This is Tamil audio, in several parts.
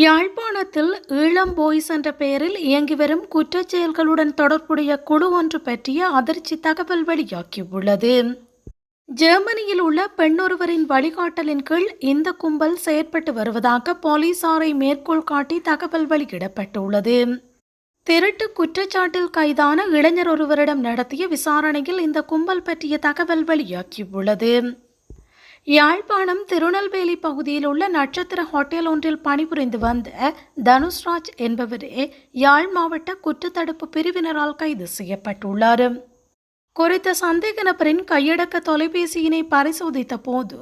யாழ்ப்பாணத்தில் ஈழம் பாய்ஸ் என்ற பெயரில் இயங்கி வரும் குற்றச் செயல்களுடன் தொடர்புடைய குழு ஒன்று பற்றிய அதிர்ச்சி தகவல் வெளியாகியுள்ளது. ஜெர்மனியில் உள்ள பெண்ணொருவரின் வழிகாட்டலின் கீழ் இந்த கும்பல் செயற்பட்டு வருவதாக போலீசாரை மேற்கோள் காட்டி தகவல் வெளியிடப்பட்டுள்ளது. திருட்டு குற்றச்சாட்டில் கைதான இளைஞர் ஒருவரிடம் நடத்திய விசாரணையில் இந்த கும்பல் பற்றிய தகவல் வெளியாகியுள்ளது. யாழ்ப்பாணம் திருநெல்வேலி பகுதியில் உள்ள நட்சத்திர ஹோட்டல் ஒன்றில் பணிபுரிந்து வந்த தனுஷ்ராஜ் என்பவரே யாழ் மாவட்ட குற்றத்தடுப்பு பிரிவினரால் கைது செய்யப்பட்டுள்ளார். குறித்த சந்தேக நபரின் கையடக்க தொலைபேசியினை பரிசோதித்த போது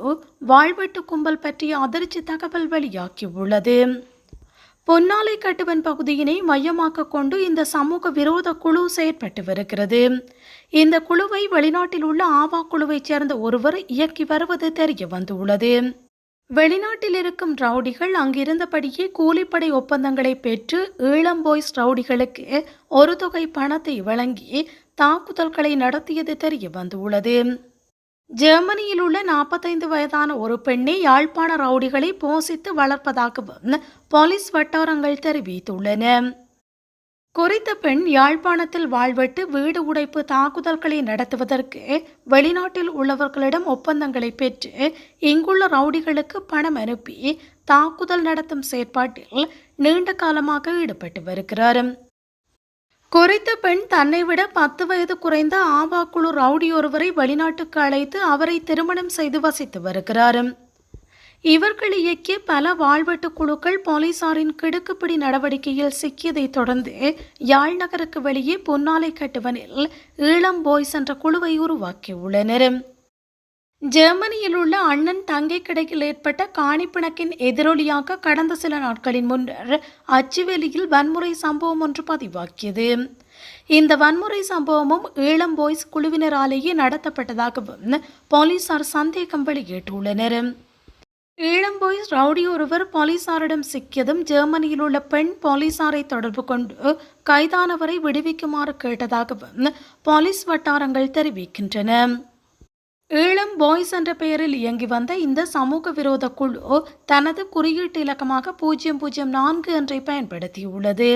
வாழ்வெட்டு கும்பல் பற்றிய அதிர்ச்சி தகவல் வெளியாகியுள்ளது. பொன்னாலை கட்டுவன் பகுதியினை மையமாக கொண்டு இந்த சமூக விரோத குழு செயற்பட்டு வருகிறது இந்த குழுவை வெளிநாட்டில் உள்ள ஆவா குழுவைச் சேர்ந்த ஒருவர் இயக்கி வருவது தெரிய வந்துள்ளது. வெளிநாட்டில் இருக்கும் ரவுடிகள் அங்கிருந்தபடியே கூலிப்படை ஒப்பந்தங்களை பெற்று ஈழம் பாய்ஸ் ரவுடிகளுக்கு ஒரு தொகை பணத்தை வழங்கி தாக்குதல்களை நடத்தியது தெரிய வந்துள்ளது. ஜெர்மனியில் உள்ள நாற்பத்தைந்து வயதான ஒரு பெண்ணை யாழ்ப்பாண ரவுடிகளை போசித்து வளர்ப்பதாகவும் போலீஸ் வட்டாரங்கள் தெரிவித்துள்ளன. குறித்த பெண் யாழ்ப்பாணத்தில் வாழ்வெட்டு வீடு உடைப்பு தாக்குதல்களை நடத்துவதற்கு வெளிநாட்டில் உள்ளவர்களிடம் ஒப்பந்தங்களை பெற்று இங்குள்ள ரவுடிகளுக்கு பணம் அனுப்பி தாக்குதல் நடத்தும் செயற்பாட்டில் நீண்ட காலமாக ஈடுபட்டு வருகிறார். குறித்த பெண் தன்னை விட பத்து வயது குறைந்த ஆவா குழு ரவுடி ஒருவரை வெளிநாட்டுக்கு அழைத்து அவரை திருமணம் செய்து வசித்து வருகிறார். இவர்கள் இயக்கிய பல வாழ்வெட்டு குழுக்கள் போலீசாரின் கிடுக்குப்பிடி நடவடிக்கையில் சிக்கியதை தொடர்ந்து யாழ் நகருக்கு வெளியே பொன்னாலை கட்டுவனில் ஈழம் பாய்ஸ் என்ற குழுவை உருவாக்கியுள்ளனர். ஜெர்மனியில் உள்ள அண்ணன் தங்கை கிடைக்கில் ஏற்பட்ட காணிப்பிணக்கின் எதிரொலியாக கடந்த சில நாட்களின் முன்னர் அச்சுவேலியில் வன்முறை சம்பவம் ஒன்று பதிவாக்கியது இந்த வன்முறை சம்பவமும் ஈழம் பாய்ஸ் குழுவினராலேயே நடத்தப்பட்டதாகவும் போலீசார் சந்தேகம் வெளியிட்டுள்ளனர். ஈழம் பாய்ஸ் ரவுடி ஒருவர் போலீசாரிடம் சிக்கியதும் ஜெர்மனியில் உள்ள பெண் போலீசாரை தொடர்பு கொண்டு கைதானவரை விடுவிக்குமாறு கேட்டதாகவும் போலீஸ் வட்டாரங்கள் தெரிவிக்கின்றன. ஈழம் பாய்ஸ் என்ற பெயரில் இயங்கி வந்த இந்த சமூக விரோத குழு தனது குறியீட்டு இலக்கமாக பூஜ்ஜியம் பூஜ்ஜியம் நான்கு என்றை பயன்படுத்தியுள்ளது.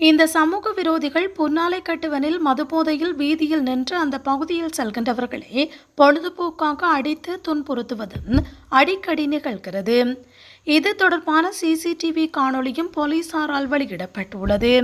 இந்த சமூக விரோதிகள் புன்னாலை கட்டுவனில் மதுபோதையில் வீதியில் நின்று அந்த பகுதியில் செல்கின்றவர்களை பொழுதுபோக்காக அடித்து துன்புறுத்துவதும் அடிக்கடி நிகழ்கிறது. இது தொடர்பான சிசிடிவி காணொளியும் போலீசாரால் வெளியிடப்பட்டுள்ளது.